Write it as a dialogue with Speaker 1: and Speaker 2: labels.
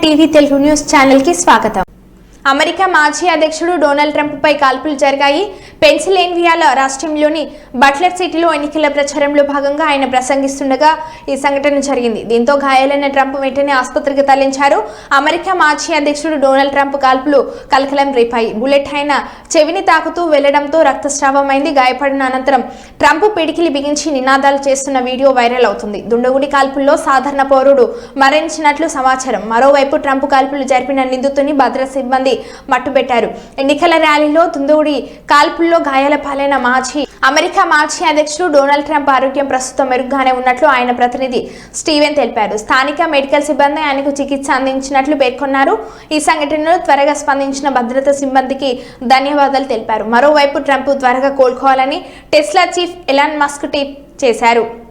Speaker 1: TV Telugu news channel की स्वागतम। America మాజీ అధ్యక్షుడు డొనాల్డ్ ట్రంప్పై కాల్పులు జరిగాయి. పెన్సిల్వేనియాలో రాష్ట్రంలోని బట్లర్ సిటీలో ఎన్నికల ప్రచారంలో భాగంగా ఆయన ప్రసంగిస్తుండగా ఈ సంఘటన జరిగింది. దీంతో గాయాలైన ట్రంప్ వెంటనే ఆసుపత్రికి తరలించారు. అమెరికా మాజీ అధ్యక్షుడు డొనాల్డ్ ట్రంప్ కాల్పులు కలకలం రేపాయి. బుల్లెట్ ఆయన చెవిని తాకుతూ వెళ్ళడంతో రక్తస్రావమైంది. గాయపడిన అనంతరం ట్రంప్ పిడికిలి బిగించి నినాదాలు చేస్తున్న వీడియో వైరల్ అవుతుంది. దుండగుడి కాల్పుల్లో సాధారణ పౌరుడు మరణించినట్లు సమాచారం. మరోవైపు ట్రంప్ కాల్పులు జరిపిన నిందితుని భద్రతా సిబ్బంది మట్టుబెట్టారు. ఎన్నికల ర్యాలీలో తుందూడి కాల్పుల్లో గాయాల పాలైన మాజీ అమెరికా మాజీ అధ్యక్షుడు డొనాల్డ్ ట్రంప్ ఆరోగ్యం ప్రస్తుతం మెరుగ్గానే ఉన్నట్లు ఆయన ప్రతినిధి స్టీవెన్ తెలిపారు. స్థానిక మెడికల్ సిబ్బంది ఆయనకు చికిత్స అందించినట్లు పేర్కొన్నారు. ఈ సంఘటనలో త్వరగా స్పందించిన భద్రతా సిబ్బందికి ధన్యవాదాలు తెలిపారు. మరోవైపు ట్రంప్ త్వరగా కోలుకోవాలని Tesla chief Elon Musk tweet చేశారు.